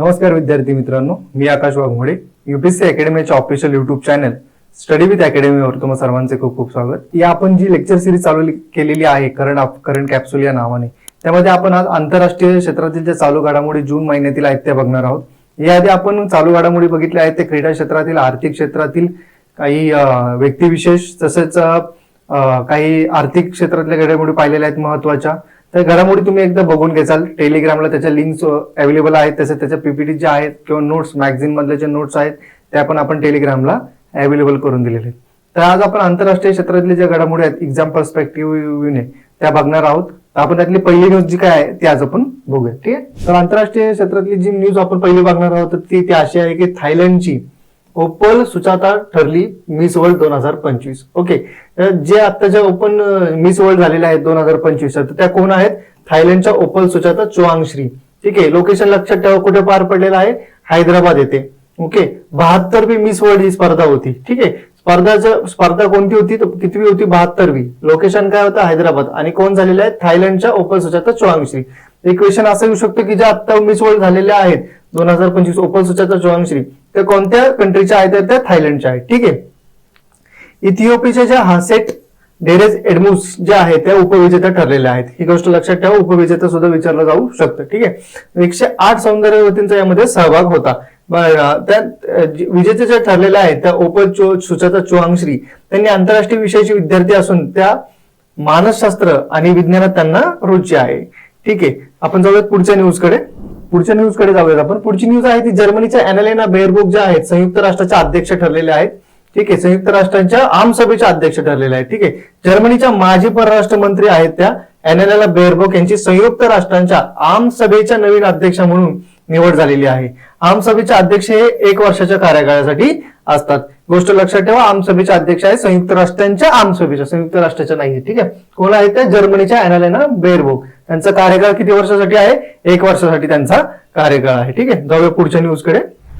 नमस्कार विद्यार्थी मित्रांनो मी Akash Waghmode UPSC अकॅडमीच्या official YouTube channel study with अकॅडमीवर तुम्हा सर्वांचे खूप खूप स्वागत. या आपण जी लेक्चर सिरीज चालू केलेली आहे करंट करंट कॅप्सूल या नावाने त्यामध्ये आपण आज आंतरराष्ट्रीय क्षेत्रातील ज्या चालू घडामोडी जून महिन्यातील आहेत त्या बघणार आहोत. याआधी आपण चालू घडामोडी बघितल्या आहेत ते क्रीडा क्षेत्रातील आर्थिक क्षेत्रातील काही व्यक्तिविशेष तसेच काही आर्थिक क्षेत्रातल्या घडामोडी पाहिलेल्या आहेत महत्त्वाच्या तर घडामोडी तुम्ही एकदा बघून घेचाल टेलिग्रामला त्याच्या लिंक्स अवेलेबल आहेत. तसेच त्याच्या पीपीटी ज्या आहेत किंवा नोट्स मॅगझिन मधले जे नोट्स आहेत त्या पण आपण टेलिग्रामला अवेलेबल करून दिलेले. आहेत तर आज आपण आंतरराष्ट्रीय क्षेत्रातले ज्या घडामोडी आहेत एक्झाम पर्स्पेक्टिव्हने त्या बघणार आहोत. आपण त्यातली पहिली न्यूज जी काय आहे ती आज आपण बघूया. ठीक आहे? तर आंतरराष्ट्रीय क्षेत्रातली जी न्यूज आपण पहिली बघणार आहोत तर ती ती अशी आहे की थायलंडची ओपल सुचाता ठरली मिस वर्ल्ड दोन हजार पंचवीस. ओके. जे आत्ताच्या ओपन मिस वर्ल्ड झालेल्या आहेत दोन हजार पंचवीस तर त्या कोण आहेत? थायलंडच्या ओपल सुचाता चोआंगश्री. ठीक आहे लोकेशन लक्षात ठेवा कुठे पार पडलेलं आहे? हैदराबाद येथे. ओके. बहात्तरवी मिस वर्ल्ड ही स्पर्धा होती. ठीक आहे. स्पर्धाचं स्पर्धा कोणती होती? तर कितवी होती? बहात्तरवी लोकेशन काय होतं? हैदराबाद. आणि कोण झालेलं आहे? थायलंडच्या ओपल सुचाता चोआंगश्री. एक क्वेश्चन असं येऊ शकतो की ज्या आत्ता मिस वर्ल्ड झालेल्या आहेत. दोन हजार पंचवीस ओपन सुचाता चोआंगश्री त्या कोणत्या कंट्रीच्या आहेत? तर त्या थायलंडच्या आहेत. ठीक आहे? इथिओपियाच्या ज्या हासेट डेरेज एडमुस ज्या आहेत त्या उपविजेत्या ठरलेल्या आहेत. ही गोष्ट लक्षात ठेवा उपविजेता सुद्धा विचारलं जाऊ शकतं. ठीक आहे? एकशे आठ सौंदर्यवतींचा यामध्ये सहभाग होता. त्या विजेते ज्या ठरलेल्या आहेत त्या ओपन चो सुचाता चोआंगश्री त्यांनी आंतरराष्ट्रीय विषयाचे विद्यार्थी असून त्या मानसशास्त्र आणि विज्ञानात त्यांना रुची आहे. ठीक आहे? आपण जाऊयात पुढच्या न्यूजकडे पुढच्या न्यूजकडे जाऊयात आपण. पुढची न्यूज आहे ती जर्मनीच्या अॅनालेना बेअरबुक ज्या आहेत संयुक्त राष्ट्राच्या अध्यक्ष ठरलेल्या आहेत. ठीक आहे संयुक्त राष्ट्रांच्या आमसभेच्या अध्यक्ष ठरलेल्या आहेत. ठीक आहे जर्मनीच्या माजी परराष्ट्र मंत्री आहेत त्या. अॅनालेना बेअरबुक यांची संयुक्त राष्ट्रांच्या आमसभेच्या नवीन अध्यक्ष म्हणून निवड झालेली आहे. आमसभेचे अध्यक्ष हे एक वर्षाच्या कार्यकाळासाठी असतात. गोष्ट लक्षात ठेवा आमसभेचे अध्यक्ष आहे संयुक्त राष्ट्रांच्या आमसभेच्या संयुक्त राष्ट्राच्या नाही ठीक आहे कोण आहे त्या? जर्मनीच्या अॅनालेना बेअरबुक त्यांचा कार्यकाळ किती वर्षासाठी आहे? एक वर्षासाठी त्यांचा कार्यकाळ आहे. ठीक आहे? जाऊया पुढच्या न्यूजकडे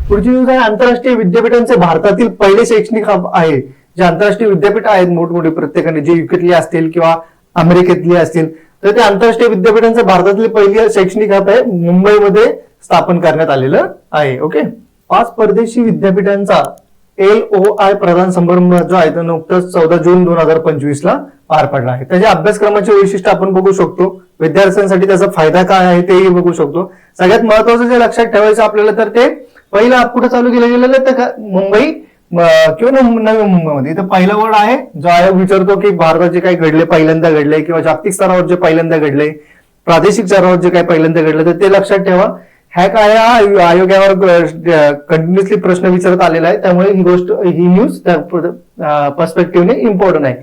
पुढची न्यूज आहे आंतरराष्ट्रीय विद्यापीठांचे भारतातील पहिले शैक्षणिक हब आहे. जे आंतरराष्ट्रीय विद्यापीठ आहेत मोठमोठे प्रत्येकाने जे युकेतली असतील किंवा अमेरिकेतली असतील. तर ते आंतरराष्ट्रीय विद्यापीठांचे भारतातील पहिले शैक्षणिक हब आहे. मुंबईमध्ये स्थापन करण्यात आलेलं आहे. ओके? पाच परदेशी विद्यापीठांचा एल ओ आय प्रधान समारंभ जो आहे तो नुकताच चौदा जून दोन हजार पंचवीस ला पार पडला आहे. त्याच्या अभ्यासक्रमाचे वैशिष्ट्य आपण बघू शकतो. विद्यार्थ्यांसाठी त्याचा फायदा काय आहे तेही बघू शकतो. सगळ्यात महत्वाचं जे लक्षात ठेवायचं आपल्याला तर ते पहिलं कुठं चालू केलं गेलेलं तर मुंबई किंवा नवी मुंबईमध्ये. इथं पहिला वर्ड आहे जो आयोग विचारतो की भारतात जे काही घडले पहिल्यांदा घडले किंवा जागतिक स्तरावर जे पहिल्यांदा घडले प्रादेशिक स्तरावर जे काही पहिल्यांदा घडलं तर ते लक्षात ठेवा. ह्या काय आयोगावर कंटिन्युअसली प्रश्न विचारत आलेला आहे. त्यामुळे ही गोष्ट ही न्यूज त्या पर्स्पेक्टिव्हने इम्पॉर्टंट आहे.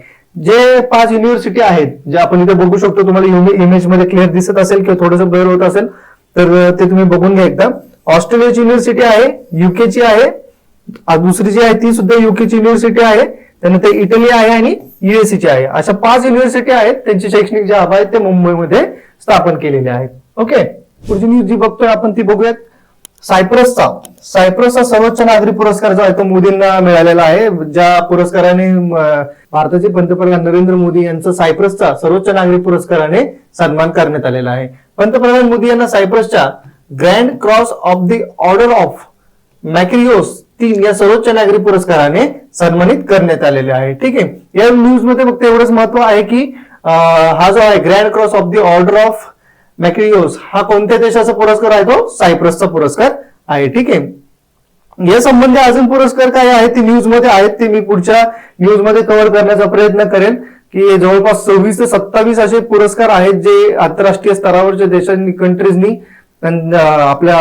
जे पाच युनिव्हर्सिटी आहेत जे आपण इथे बघू शकतो तुम्हाला इमेजमध्ये क्लिअर दिसत असेल किंवा थोडंसं ब्लर होत असेल तर ते तुम्ही बघून घ्या एकदा. ऑस्ट्रेलियाची युनिव्हर्सिटी आहे युकेची आहे दुसरी जी आहे ती सुद्धा युकेची युनिव्हर्सिटी आहे त्यानंतर इटली आहे आणि युएससी आहे. अशा पाच युनिव्हर्सिटी आहेत त्यांची शैक्षणिक जे आहेत ते मुंबईमध्ये स्थापन केलेले आहेत. ओके पुढची न्यूज जी बघतोय आपण ती बघूयात. सायप्रसचा. सायप्रसचा सर्वोच्च नागरी पुरस्कार जो आहे तो मोदींना मिळालेला आहे. ज्या पुरस्काराने भारताचे पंतप्रधान नरेंद्र मोदी यांचा सायप्रसचा सर्वोच्च नागरी पुरस्काराने सन्मान करण्यात आलेला आहे. पंतप्रधान मोदी यांना सायप्रसच्या Grand Cross of the Order of Makarios तीन या सर्वोच्च नागरी पुरस्काराने सन्मानित करण्यात आलेले आहे. ठीक आहे. या न्यूजमध्ये फक्त एवढंच महत्त्व आहे की हा जो आहे Grand Cross of the Order of Makarios हा कोणत्या देशाचा पुरस्कार आहे तो? सायप्रसचा पुरस्कार आहे ठीक आहे? या संबंधी अजून पुरस्कार काय आहेत ते न्यूजमध्ये आहेत ते मी पुढच्या न्यूजमध्ये कव्हर करण्याचा प्रयत्न करेन की जवळपास सव्वीस ते सत्तावीस असे पुरस्कार आहेत जे आंतरराष्ट्रीय स्तरावरच्या देशांनी कंट्रीजनी आपल्या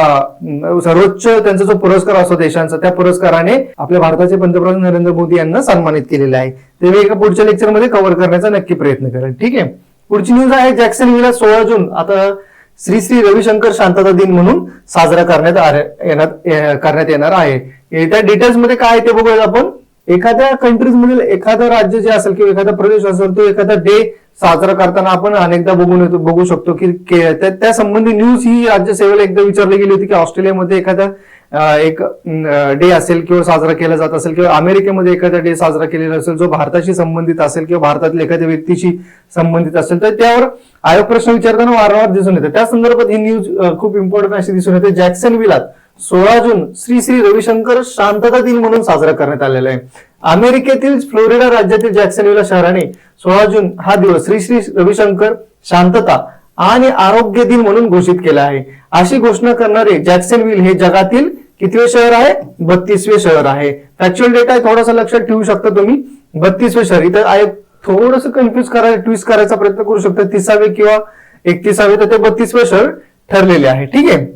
सर्वोच्च त्यांचा जो पुरस्कार असतो देशांचा त्या पुरस्काराने आपल्या भारताचे पंतप्रधान नरेंद्र मोदी यांना सन्मानित केलेले आहे. ते मी एका पुढच्या लेक्चरमध्ये कव्हर करण्याचा नक्की प्रयत्न करेन ठीक आहे? पुढची न्यूज आहे जॅक्सन विला सोळा जून. आता श्री श्री रविशंकर शांतता दिन म्हणून साजरा करण्यात येणार करण्यात येणार आहे. त्या डिटेल्समध्ये काय आहे ते बघूया आपण. एखाद्या कंट्रीज मधील एखादं राज्य जे असेल किंवा एखादा प्रदेश असेल तो एखादा डे साजरा करताना आपण अनेकदा बघून येतो बघू शकतो की त्या- त्या संबंधी न्यूज ही राज्यसेवेला एकदा विचारली गेली होती की ऑस्ट्रेलियामध्ये एखाद्या एक डे असेल किंवा साजरा केला जात असेल किंवा अमेरिकेमध्ये एखादा डे साजरा केलेला असेल जो भारताशी संबंधित असेल किंवा भारतातील एखाद्या व्यक्तीशी संबंधित असेल तर त्यावर आयोग प्रश्न विचारताना वारंवार दिसून येते. त्या संदर्भात ही न्यूज खूप इम्पॉर्टंट अशी दिसून येते. जॅक्सन विलात सोळा जून श्री श्री रविशंकर शांतता दिन म्हणून साजरा करण्यात आलेला आहे. अमेरिकेतील फ्लोरिडा राज्यातील जॅक्सनविला शहराने सोळा जून हा दिवस श्री श्री रविशंकर शांतता आणि आरोग्य दिन म्हणून घोषित केला आहे. अशी घोषणा करणारे जॅक्सनविल हे जगातील कितवे शहर आहे? बत्तीसवे शहर आहे. फॅक्च्युअल डेटा थोडासा लक्षात ठेवू शकता तुम्ही. बत्तीसवे शहर. इथं आयोग थोडस कन्फ्युज करायला ट्विस्ट करायचा प्रयत्न करू शकता. तिसावे किंवा एकतीसावे तर ते बत्तीसवे शहर ठरलेले आहे. ठीक आहे?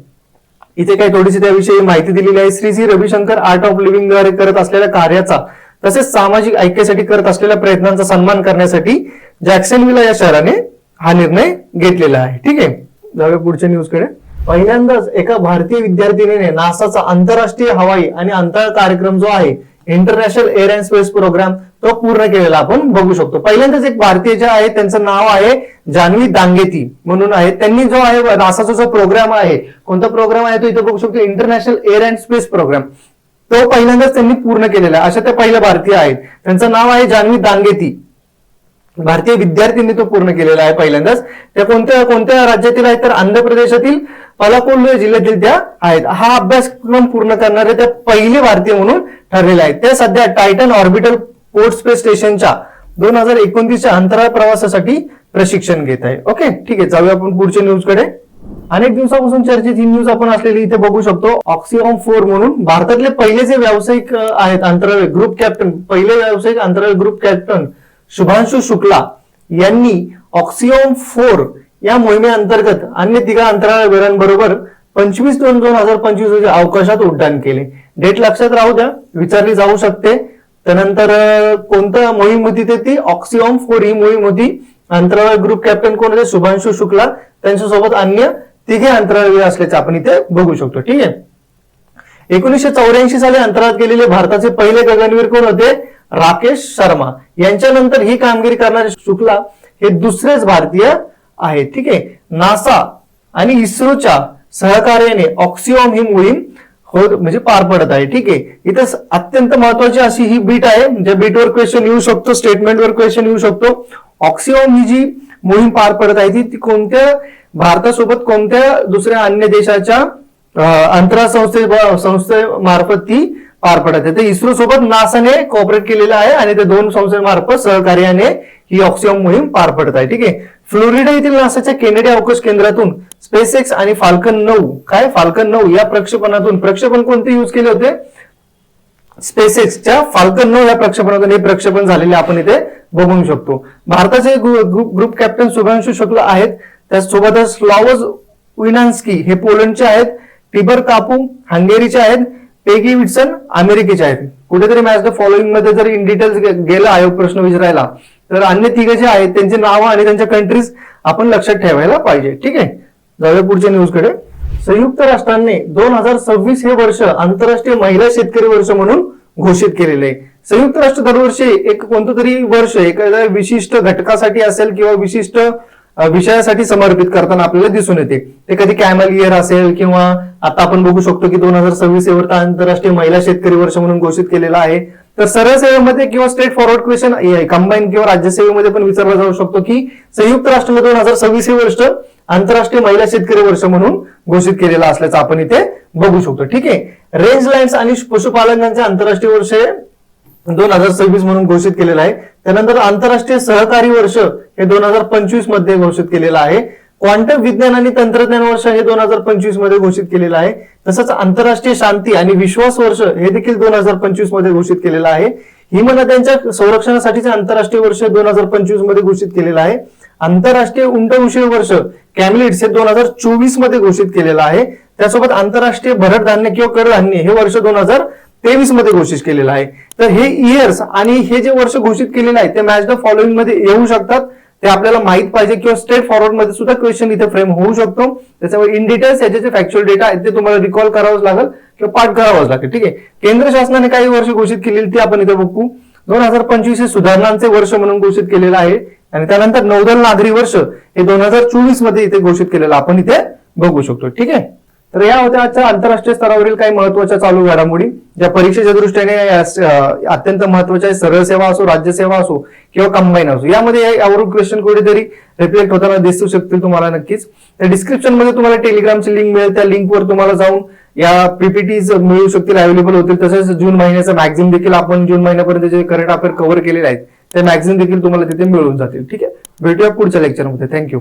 इथे काही थोडीशी त्याविषयी माहिती दिलेली आहे. श्री श्री रविशंकर आर्ट ऑफ लिव्हिंगद्वारे करत असलेल्या कार्याचा तसेच सामाजिक ऐक्यासाठी करत असलेल्या प्रयत्नांचा सन्मान करण्यासाठी जॅक्सनविला या शहराने हा निर्णय घेतलेला आहे. ठीक आहे? जाऊया पुढच्या न्यूजकडे पहिल्यांदाच एका भारतीय विद्यार्थिनीने नासाचा आंतरराष्ट्रीय हवाई आणि अंतराळ कार्यक्रम जो आहे International Air and Space Programme तो पूर्ण केलेला आपण बघू शकतो. पहिल्यांदाच एक भारतीय जे आहे त्यांचं नाव आहे जान्हवी दांगेती म्हणून आहे. त्यांनी जो आहे नासाचा जो प्रोग्राम आहे कोणता प्रोग्राम आहे तो इथे बघू शकतो International Air and Space Programme तो पहिल्यांदाच त्यांनी पूर्ण केलेला आहे. अशा त्या पहिल्या भारतीय आहेत. त्यांचं नाव आहे जान्हवी दांगेती. भारतीय विद्यार्थ्यांनी तो पूर्ण केलेला आहे पहिल्यांदाच. त्या कोणत्या कोणत्या राज्यातील आहेत तर आंध्र प्रदेशातील पलाकोल्लू जिल्ह्यातील त्या आहेत. हा अभ्यासक्रम पूर्ण करणारे त्या पहिले भारतीय म्हणून ठरलेले आहेत. त्या सध्या टायटन ऑर्बिटल पोर्ट स्पेस स्टेशनच्या दोन हजार एकोणतीसच्या अंतराळ प्रवासासाठी प्रशिक्षण घेत आहे. ओके ठीक आहे. जाऊया आपण पुढच्या न्यूजकडे अनेक दिवसापासून चर्चेत ही न्यूज आपण असलेली इथे बघू शकतो. ऑक्सिओम फोर म्हणून भारतातले पहिले जे व्यावसायिक आहेत अंतराळ ग्रुप कॅप्टन पहिले व्यावसायिक अंतराळ ग्रुप कॅप्टन शुभांशु शुक्ला यांनी ऑक्सिओम फोर या मोहिमेअंतर्गत अन्य तिघा अंतराळवीरांबरोबर पंचवीस दोन दोन हजार पंचवीस रोजी अवकाशात उड्डाण केले. डेट लक्षात राहू द्या विचारली जाऊ शकते. त्यानंतर कोणतं मोहीम होती ते ती? ऑक्सिओम फोर ही मोहीम होती. अंतराळ ग्रुप कॅप्टन कोण होते? शुभांशु शुक्ला. त्यांच्यासोबत अन्य तिघे अंतराळवीर असल्याचे आपण इथे बघू शकतो. ठीक आहे? एकोणीसशे चौऱ्याऐंशी साली अंतराळात गेलेले भारताचे पहिले गगनवीर कोण होते? राकेश शर्मा यांच्यानंतर ही कामगिरी करणारे शुक्ला हे दुसरेच भारतीय आहेत ठीक आहे? नासा आणि इस्रोच्या सहकार्याने ऑक्सिओम ही मोहीम होत म्हणजे पार पडत आहे ठीक आहे? इथं अत्यंत महत्वाची अशी ही बीट आहे ज्या बीटवर क्वेश्चन येऊ शकतो स्टेटमेंटवर क्वेश्चन येऊ शकतो. ऑक्सिओम ही जी मोहीम पार पडत आहे ती कोणत्या भारतासोबत कोणत्या दुसऱ्या अन्य देशाच्या अं, अंतराळ संस्थे संस्थेमार्फत ती पार पडत आहे. तर इस्रो सोबत नासाने कॉपरेट केलेलं आहे आणि त्या दोन संस्थेमार्फत सहकार्याने ही ऑक्सिओम मोहीम पार पडत आहे. ठीक आहे? फ्लोरिडा येथील नासाच्या केनेडी अवकाश केंद्रातून स्पेस एक्स आणि फाल्कन नऊ काय? फाल्कन नऊ या प्रक्षेपणातून प्रक्षेपण कोणते यूज केले होते? स्पेसएक्सच्या फाल्कन नऊ या प्रक्षेपणातून हे प्रक्षेपण झालेले आपण इथे बघू शकतो. भारताचे ग्रुप कॅप्टन शुभांशु शुक्ल आहेत. त्यासोबतच स्लॉवज विनान्स्की हे पोलंडचे आहेत. टिबर कापू हंगेरीचे आहेत. पेगी विटसन अमेरिकेचे आहेत. कुठेतरी मॅच द फॉलोइंगमध्ये जर इन डिटेल्स गेला आयोग प्रश्न विचारायला तर अन्य तिघे जे आहेत त्यांची नावं आणि त्यांच्या कंट्रीज आपण लक्षात ठेवायला पाहिजे. ठीक आहे? जाऊया पुढच्या न्यूजकडे संयुक्त राष्ट्रांनी दोन हजार सव्वीस हे वर्ष आंतरराष्ट्रीय महिला शेतकरी वर्ष म्हणून घोषित केलेले आहे. संयुक्त राष्ट्र दरवर्षी एक कोणतं तरी वर्ष एखाद्या विशिष्ट घटकासाठी असेल किंवा विशिष्ट विषयासाठी समर्पित करताना आपल्याला दिसून येते. ते कधी कॅमल इयर असेल किंवा आता आपण बघू शकतो की दोन हजार सव्वीस एवढा आंतरराष्ट्रीय महिला शेतकरी वर्ष म्हणून घोषित केलेला आहे. तर सरळ सेवेमध्ये किंवा स्टेट फॉरवर्ड क्वेश्चन कंबाईन किंवा राज्यसेवेमध्ये पण विचारला जाऊ शकतो की संयुक्त राष्ट्राने दोन हजार सव्वीस हे वर्ष आंतरराष्ट्रीय महिला शेतकरी वर्ष म्हणून घोषित केलेला असल्याचं आपण इथे बघू शकतो. ठीक आहे? रेंज लाईन्स आणि पशुपालकांचे आंतरराष्ट्रीय वर्ष दोन हजार सव्वीस म्हणून घोषित केलेलं आहे. त्यानंतर आंतरराष्ट्रीय सहकारी वर्ष हे दोन हजार पंचवीसमध्ये घोषित केलेलं आहे. क्वांटम विज्ञान आणि तंत्रज्ञान वर्ष हे दोन हजार पंचवीसमध्ये घोषित केलेलं आहे. तसंच आंतरराष्ट्रीय शांती आणि विश्वास वर्ष हे देखील दोन हजार पंचवीसमध्ये घोषित केलेलं आहे. हिमनद्यांच्या संरक्षणासाठीचे आंतरराष्ट्रीय वर्ष दोन हजार पंचवीसमध्ये घोषित केलेलं आहे. आंतरराष्ट्रीय उंटविषयी वर्ष कॅमलिट्स हे दोन हजार चोवीसमध्ये घोषित केलेलं आहे. त्यासोबत आंतरराष्ट्रीय भरडधान्य किंवा कडधान्य हे वर्ष दोन हजार तेवीसमध्ये घोषित केलेलं आहे. तर हे इयर्स आणि हे जे वर्ष घोषित केलेलं आहे ते मॅच द फॉलोइंगमध्ये येऊ शकतात. ते आपल्याला माहीत पाहिजे किंवा स्टेट फॉरवर्डमध्ये सुद्धा क्वेश्चन इथे फ्रेम होऊ शकतो. त्याच्यामुळे इन डिटेल्स याचे जे फॅक्च्युअल डेटा आहेत ते तुम्हाला रिकॉल करावंच लागेल किंवा पाठ करावंच लागेल. ठीक आहे? केंद्र शासनाने काही वर्ष घोषित केलेली ती आपण इथे बघू. दोन हजार पंचवीस हे सुधारणांचे वर्ष म्हणून घोषित केलेलं आहे. आणि त्यानंतर नौदल नागरी वर्ष हे दोन हजार चोवीसमध्ये इथे घोषित केलेलं आपण इथे बघू शकतो. ठीक आहे? तर या होत्या आजच्या आंतरराष्ट्रीय स्तरावरील काही महत्त्वाच्या चालू घडामोडी ज्या परीक्षेच्या दृष्टीने अत्यंत महत्त्वाच्या सरळ सेवा असो राज्यसेवा असो किंवा कंबाईन असो. यामध्ये या- यावरून क्वेश्चन कुठेतरी रिफ्लेक्ट होताना दिसू शकतील तुम्हाला नक्कीच. त्या डिस्क्रिप्शनमध्ये तुम्हाला टेलिग्रामची लिंक मिळेल. त्या लिंकवर तुम्हाला जाऊन या पीपीटीज मिळू शकतील अवेलेबल होतील. तसेच जून महिन्याचं मॅगझिन देखील आपण जून महिन्यापर्यंत जे करंट अफेअर कव्हर केलेले आहेत ते मॅगझिन देखील तुम्हाला तिथे मिळून जातील. ठीक आहे? भेटूया पुढच्या लेक्चरमध्ये थँक्यू